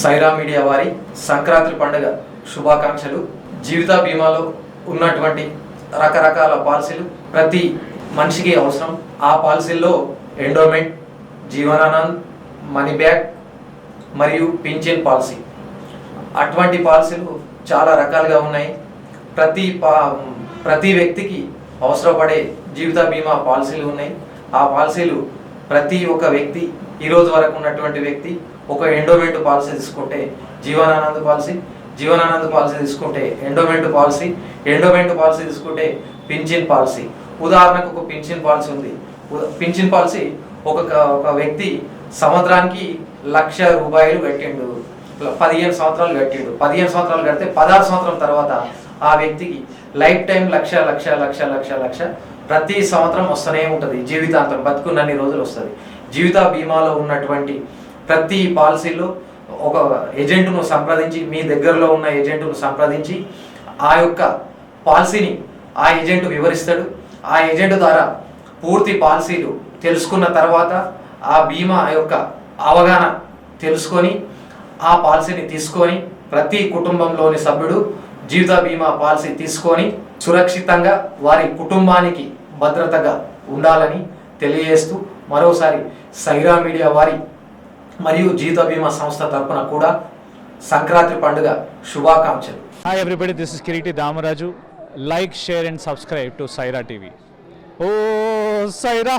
Sye Raa media వారి సంక్రాంతి పండుగ శుభాకాంక్షలు. జీవిత బీమాలో ఉన్నటువంటి రకరకాల పాలసీలు ప్రతి మనిషికి అవసరం. ఆ పాలసీల్లో ఎండోమెంట్ జీవనానంద్ మనీ బ్యాక్ మరియు పింఛన్ పాలసీ. అటువంటి పాలసీలు చాలా రకాలుగా ఉన్నాయి. ప్రతి పా ప్రతి వ్యక్తికి అవసరపడే జీవిత బీమా పాలసీలు ఉన్నాయి. ఆ పాలసీలు ప్రతి ఒక్క వ్యక్తి ఈ రోజు వరకు ఉన్నటువంటి వ్యక్తి ఒక ఎండోమెంట్ పాలసీ తీసుకుంటే జీవనానంద్ పాలసీ జీవనానంద పాలసీ తీసుకుంటే ఎండోమెంట్ పాలసీ ఎండోమెంట్ పాలసీ తీసుకుంటే పింఛన్ పాలసీ ఉదాహరణకు ఒక పింఛన్ పాలసీ ఉంది. పింఛన్ పాలసీ ఒక ఒక వ్యక్తి సంవత్సరానికి లక్ష రూపాయలు కట్టిండు. పదిహేను సంవత్సరాలు కట్టిండు. పదిహేను సంవత్సరాలు కడితే పదహారు సంవత్సరం తర్వాత ఆ వ్యక్తికి లైఫ్ టైం లక్ష లక్ష లక్ష లక్ష లక్ష ప్రతి సంవత్సరం వస్తూనే ఉంటుంది జీవితాంతం బతుకున్నన్ని రోజులు వస్తుంది. జీవిత బీమాలో ఉన్నటువంటి ప్రతి పాలసీలో ఒక ఏజెంట్ను సంప్రదించి మీ దగ్గరలో ఉన్న ఏజెంట్ను సంప్రదించి ఆ యొక్క పాలసీని ఆ ఏజెంట్ వివరిస్తాడు. ఆ ఏజెంట్ ద్వారా పూర్తి పాలసీలు తెలుసుకున్న తర్వాత ఆ బీమా యొక్క అవగాహన తెలుసుకొని ఆ పాలసీని తీసుకొని ప్రతి కుటుంబంలోని సభ్యుడు జీవిత బీమా పాలసీ తీసుకొని సురక్షితంగా వారి కుటుంబానికి భద్రతగా ఉండాలని తెలియజేస్తూ మరోసారి సైరా మీడియా వారి మరియు జీవిత బీమా సంస్థ తరపున కూడా సంక్రాంతి పండుగ శుభాకాంక్షలు. Hi everybody this is Kireeti Damaraju like share and subscribe to Saira TV oh Sye Raa